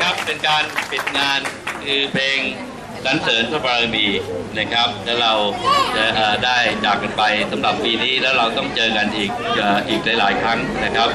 ครับ เป็นการปิดงานคือเพลงสรรเสริญพระบารมีนะครับ แล้วเราจะได้จากกันไปสำหรับปีนี้แล้วเราต้องเจอกันอีกอีกหลาย ๆ ครั้งนะครับ